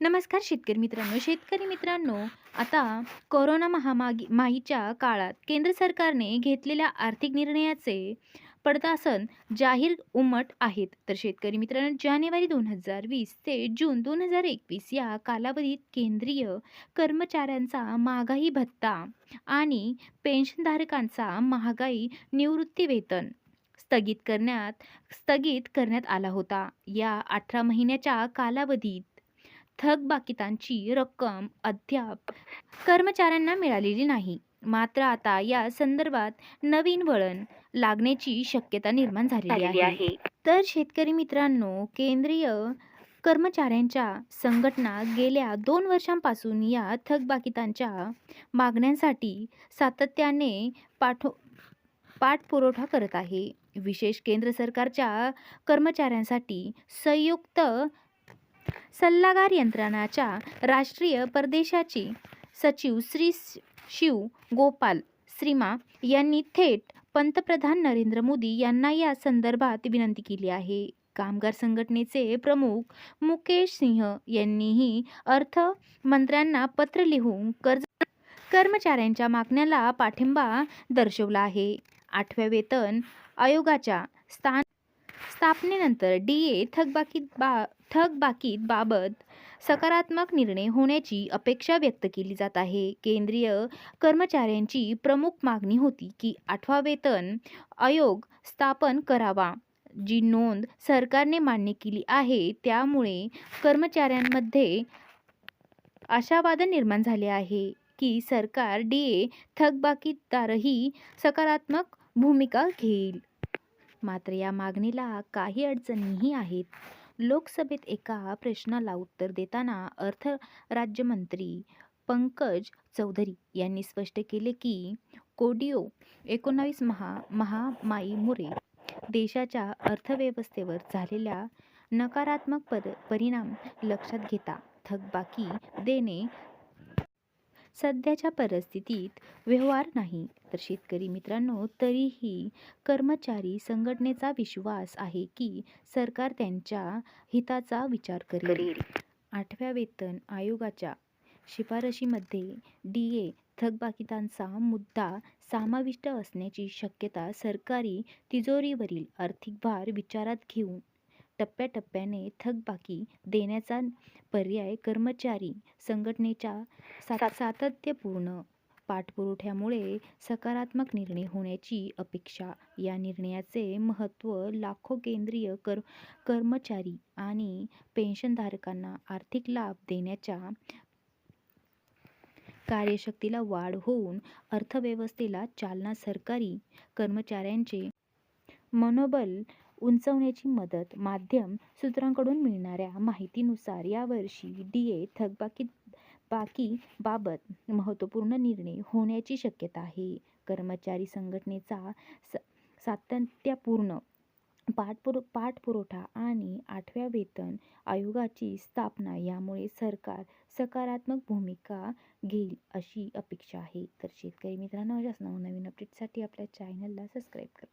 नमस्कार शेतकरी मित्रांनो. शेतकरी मित्रांनो आता कोरोना महामागी माहीच्या काळात केंद्र सरकारने घेतलेल्या आर्थिक निर्णयाचे पडतासन जाहीर उमट आहेत. तर शेतकरी मित्रांनो जानेवारी दोन हजार वीस ते जून दोन हजार एकवीस या कालावधीत केंद्रीय कर्मचाऱ्यांचा महागाई भत्ता आणि पेन्शनधारकांचा महागाई निवृत्ती वेतन स्थगित करण्यात स्थगित करण्यात आला होता. या अठरा महिन्याच्या कालावधीत थकबाकीतांची रक्कम अद्याप कर्मचाऱ्यांना मिळालेली नाही. मात्र आता या संदर्भात नवीन वळण लागण्याची शक्यता निर्माण झालेली आहे. तर शेतकरी मित्रांनो केंद्रीय कर्मचाऱ्यांच्या संघटना गेल्या दोन वर्षांपासून या थकबाकीतांच्या मागण्यांसाठी सातत्याने पाठो पाठपुरवठा करत आहे. विशेष केंद्र सरकारच्या कर्मचाऱ्यांसाठी संयुक्त सल्लागार यंत्रणाच्या राष्ट्रीय परदेशाची सचिव श्री शिव गोपाल श्रीमा यांनी थेट पंतप्रधान नरेंद्र मोदी यांना या संदर्भात विनंती केली आहे. कामगार संघटनेचे प्रमुख मुकेश सिंह यांनीही अर्थमंत्र्यांना पत्र लिहून कर्ज कर्मचाऱ्यांच्या मागण्याला पाठिंबा दर्शवला आहे. आठव्या वेतन आयोगाच्या स्थान स्थापनेनंतर डी ए थकबाकी बा थकबाकीत बाबत सकारात्मक निर्णय होण्याची अपेक्षा व्यक्त केली जात आहे. केंद्रीय कर्मचाऱ्यांची प्रमुख मागणी होती की आठवा वेतन आयोग स्थापन करावा. जी नोंद सरकारने मान्य केली आहे त्यामुळे कर्मचाऱ्यांमध्ये आशावादन निर्माण झाले आहे की सरकार डी ए थकबाकीदारही सकारात्मक भूमिका घेईल. मात्र या मागणीला काही अडचणीही आहेत. लोकसभेत एका प्रश्नाला उत्तर देताना अर्थ राज्यमंत्री पंकज चौधरी यांनी स्पष्ट केले की कोडिओ एकोणावीस महा महामाईमुळे देशाच्या अर्थव्यवस्थेवर झालेल्या नकारात्मक पर परिणाम लक्षात घेता थकबाकी देणे सध्याच्या परिस्थितीत व्यवहार नाही. तर शेतकरी मित्रांनो तरीही कर्मचारी संघटनेचा विश्वास आहे की सरकार त्यांच्या हिताचा विचार करेल. आठव्या वेतन आयोगाच्या शिफारशीमध्ये डी ए थकबाकीतांचा मुद्दा समाविष्ट असण्याची शक्यता सरकारी तिजोरीवरील आर्थिक भार विचारात घेऊन टप्प्याटप्प्याने थकबाकी देण्याचा पर्याय कर्मचारी संघटनेच्या सातत्यपूर्ण पाठपुराव्यामुळे सकारात्मक निर्णय होण्याची अपेक्षा. या निर्णयाचे महत्त्व लाखो केंद्रीय कर कर्मचारी आणि पेन्शनधारकांना आर्थिक लाभ देण्याच्या कार्यशक्तीला वाढ होऊन अर्थव्यवस्थेला चालना सरकारी कर्मचाऱ्यांचे मनोबल उंचावण्याची मदत माध्यम सूत्रांकडून मिळणाऱ्या माहितीनुसार यावर्षी डी ए थकबाकी बाकी बाबत महत्त्वपूर्ण निर्णय होण्याची शक्यता आहे. कर्मचारी संघटनेचा स सातत्यपूर्ण पाठपुर पाठपुरवठा आणि आठव्या वेतन आयोगाची स्थापना यामुळे सरकार सकारात्मक भूमिका घेईल अशी अपेक्षा आहे. तर शेतकरी मित्रांनो अशाच नवनवीन अपडेटसाठी आपल्या चॅनलला सबस्क्राईब करा.